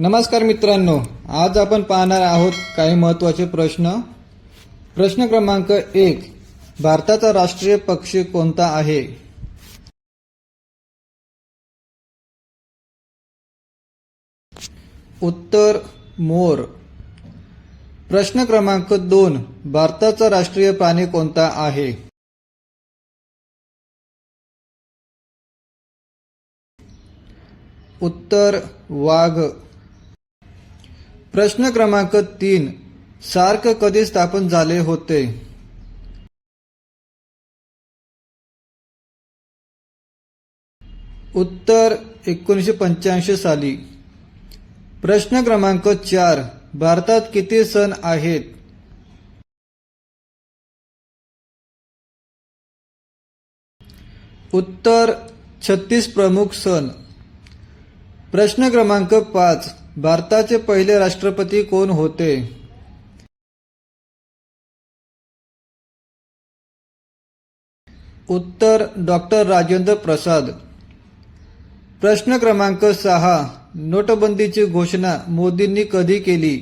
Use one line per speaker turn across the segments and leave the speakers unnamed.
नमस्कार मित्रांनो आज आपण पाहणार आहोत काही महत्त्वाचे प्रश्न प्रश्न क्रमांक एक भारताचा राष्ट्रीय पक्षी कोणता आहे उत्तर मोर प्रश्न क्रमांक दोन भारताचा राष्ट्रीय प्राणी कोणता आहे उत्तर वाघ प्रश्न क्रमांक तीन सार्क कधी स्थापन झाले होते उत्तर एकोणीसशे पंच्याऐंशी साली प्रश्न क्रमांक चार भारतात किती सण आहेत उत्तर छत्तीस प्रमुख सण प्रश्न क्रमांक पाच भारताचे पहिले राष्ट्रपती कोण होते उत्तर डॉक्टर राजेंद्र प्रसाद प्रश्न क्रमांक सहा नोटबंदीची घोषणा मोदींनी कधी केली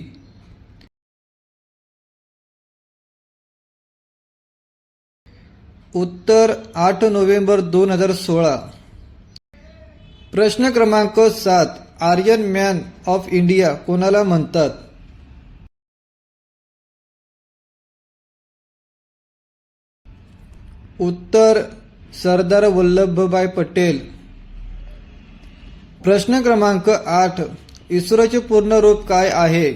उत्तर आठ नोव्हेंबर दोन हजार सोळा प्रश्न क्रमांक सात आर्यन मॅन ऑफ इंडिया कोणाला म्हणतात उत्तर सरदार वल्लभभाई पटेल प्रश्न क्रमांक आठ इस्रोचे पूर्ण रूप काय आहे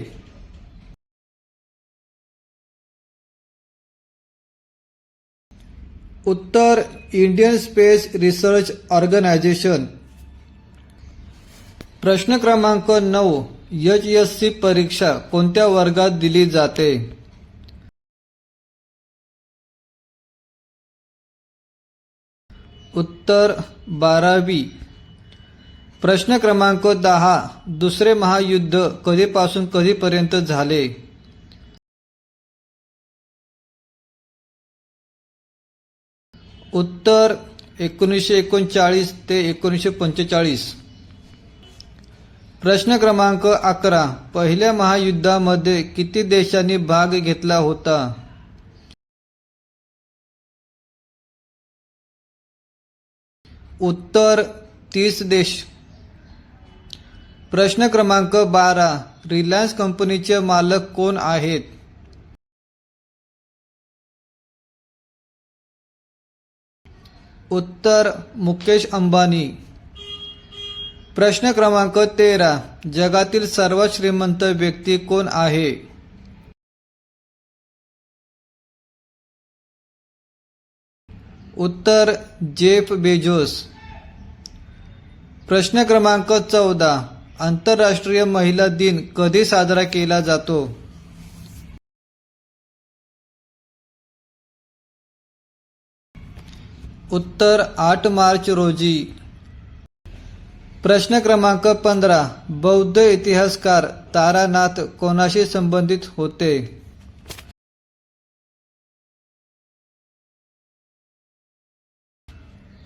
उत्तर इंडियन स्पेस रिसर्च ऑर्गनायझेशन प्रश्न क्रमांक नऊ एच एस सी परीक्षा कोणत्या वर्गात दिली जाते उत्तर बारावी प्रश्न क्रमांक दहा दुसरे महायुद्ध कधीपासून कधीपर्यंत झाले उत्तर एकोणीसशे एकोणचाळीस ते एकोणीसशे पंचेचाळीस प्रश्न क्रमांक अकरा पहिल्या महायुद्धामध्ये किती देशांनी भाग घेतला होता उत्तर तीस देश प्रश्न क्रमांक बारा रिलायन्स कंपनीचे मालक कोण आहेत उत्तर मुकेश अंबानी प्रश्न क्रमांक तेरा जगातील सर्वात श्रीमंत व्यक्ती कोण आहे उत्तर जेफ बेजोस प्रश्न क्रमांक चौदा आंतरराष्ट्रीय महिला दिन कधी साजरा केला जातो उत्तर आठ मार्च रोजी प्रश्न क्रमांक पंधरा बौद्ध इतिहासकार तारानाथ कोणाशी संबंधित होते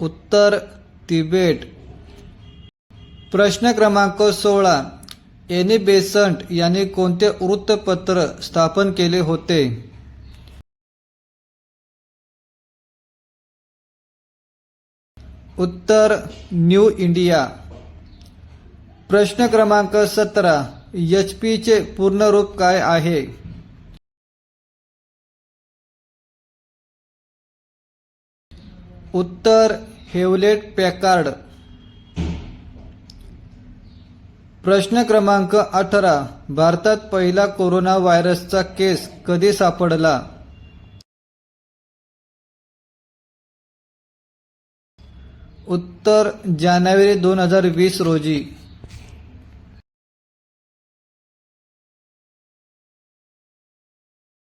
उत्तर तिबेट प्रश्न क्रमांक सोळा एनी बेसंट यांनी कोणते वृत्तपत्र स्थापन केले होते उत्तर न्यू इंडिया प्रश्न क्रमांक सतरा एच पीचे पूर्ण रूप काय आहे उत्तर हेवलेट पॅकार्ड प्रश्न क्रमांक अठरा भारतात पहिला कोरोना व्हायरसचा केस कधी सापडला उत्तर जानेवारी दोन हजार वीस रोजी